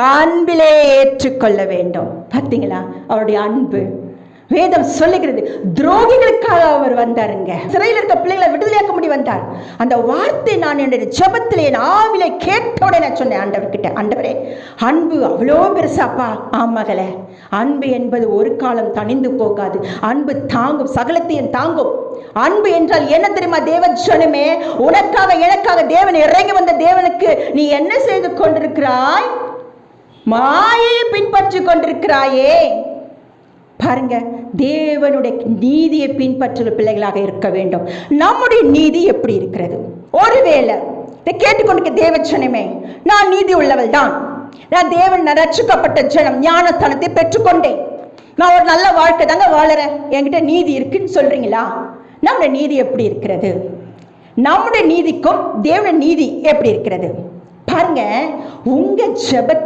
அன்பிலே ஏற்றுக்கொள்ள வேண்டும். பார்த்தீங்களா அவருடைய அன்பு. வேதம் சொல்லுகிறது துரோகிகளுக்காக அவர் வந்தாருங்க. சிறையில் இருக்க பிள்ளைகளை விடுதலையாக்க முடி வந்தார். அந்த வார்த்தை நான் என்னுடைய ஜெபத்திலே என் ஆவிலே கேட்டோட நான் சொன்னேன் ஆண்டவர்கிட்ட. ஆண்டவரே அன்பு அவ்வளோ பெருசாப்பா? ஆமகளே அன்பு என்பது ஒரு காலம் தணிந்து போகாது. அன்பு தாங்கும் சகலத்தையும் தாங்கும். அன்பு என்றால் என்ன தெரியுமா தேவன் சொன்னமே? உனக்காக எனக்காக தேவன் இறங்கி வந்த தேவனுக்கு நீ என்ன செய்து கொண்டிருக்கிறாய்? மாயை பின்பற்றி கொண்டிருக்கிறாயே. பாருங்க தேவனுடைய நீதியை பின்பற்றுற பிள்ளைகளாக இருக்க வேண்டும். நம்முடைய நீதி எப்படி இருக்கிறது? ஒருவேளை இதை கேட்டுக்கொண்டிருக்க தேவச்சனமே நான் நீதி உள்ளவள் தான். நான் தேவன் ரட்சிக்கப்பட்ட ஜனம் ஞானஸ்தானத்தை பெற்றுக்கொண்டேன். நான் ஒரு நல்ல வாழ்க்கை தாங்க வாழறேன் என்கிட்ட நீதி இருக்குன்னு சொல்றீங்களா? நம்முடைய நீதி எப்படி இருக்கிறது? நம்முடைய நீதிக்கும் தேவனுடைய நீதி எப்படி இருக்கிறது? பாருங்க உங்க ஜெபத்தில்